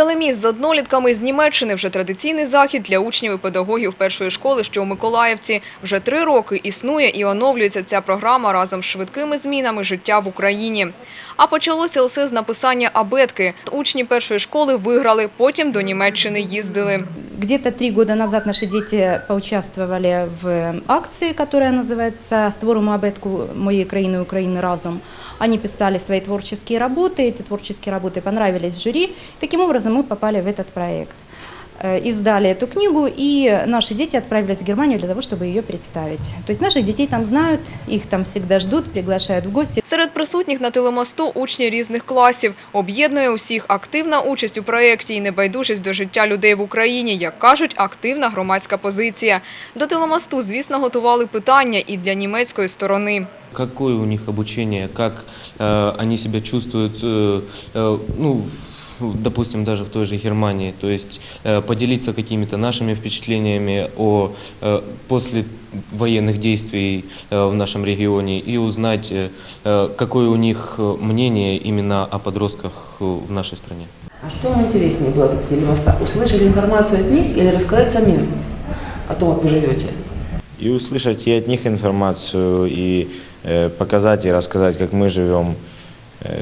Телеміст з однолітками з Німеччини вже традиційний захід для учнів і педагогів першої школи, що у Миколаївці. Вже три роки існує і оновлюється ця програма разом з швидкими змінами життя в Україні. А почалося усе з написання абетки. Учні першої школи виграли, потім до Німеччини їздили. Где-то три года назад наши дети поучаствовали в акции, которая называется «Створимо абетку моей країни Украины разом». Они писали свои творческие работы, эти творческие работы понравились жюри. Таким образом мы попали в этот проект. Э, Издали эту книгу, и наши дети отправились в Германию для того, чтобы ее представить. То есть наших детей там знают, их там всегда ждут, приглашают в гости. Серед присутніх на телемосту учні різних класів. Об'єднує усіх активна участь у проєкті і небайдужість до життя людей в Україні, як кажуть, активна громадська позиція. До телемосту, звісно, готували питання і для німецької сторони. Какое у них обучение, как э, они себя чувствуют, э, э, ну, в- допустим, даже в той же Германии, то есть э, поделиться какими-то нашими впечатлениями о э, после военных действий э, в нашем регионе и узнать, какое у них мнение именно о подростках в нашей стране. А что вам интереснее было по телемоста? Услышать информацию от них или рассказать самим о том, как вы живете? и услышать и от них информацию, и показать и рассказать, как мы живем,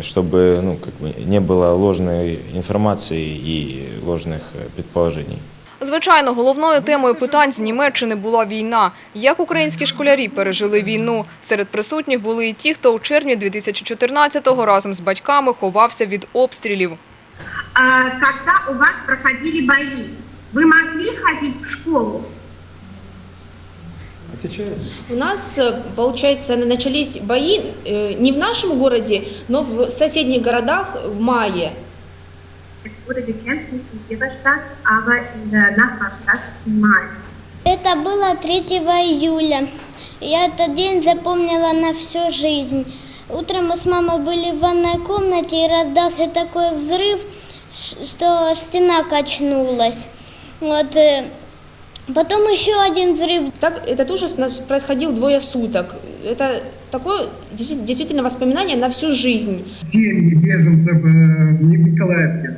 чтобы ну, как бы не было ложной информации и ложных э, предположений. Звичайно, головною темою питань з Німеччини була війна. Як українські школярі пережили війну? Серед присутніх були і ті, хто у червні 2014-го разом з батьками ховався від обстрілів. А, когда у вас проходили бои, вы могли ходить в школу? У нас, э, получается, начались бои э, не в нашем городе, но в соседних городах в мае. Mai. Это было 3 июля. Я этот день запомнила на всю жизнь. Утром мы с мамой были в ванной комнате и раздался такой взрыв, что стена качнулась. Вот. э, Потом еще один взрыв. Так, этот ужас у нас происходил двое суток. Это такое действи- действительно воспоминание на всю жизнь. семьи беженцев э, в Николаевке.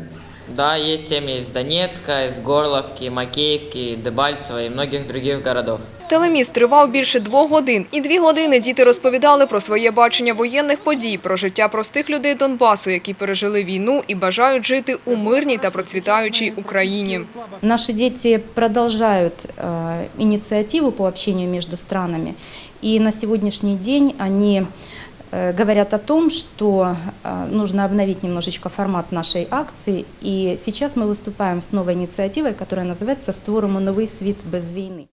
Да, есть семьи из Донецка, из Горловки, Макеевки, Дебальцева и многих других городов. Телеміст тривав більше двох годин. І дві години діти розповідали про своє бачення воєнних подій, про життя простих людей Донбасу, які пережили війну і бажають жити у мирній та процвітаючій Україні. Наши дети продолжают э, инициативу по общению между странами. И на сегодняшний день они э, говорят о том, что э, нужно обновить немножечко формат нашей акции. И сейчас мы выступаем с новой инициативой, которая называется «Створимо новий світ без війни».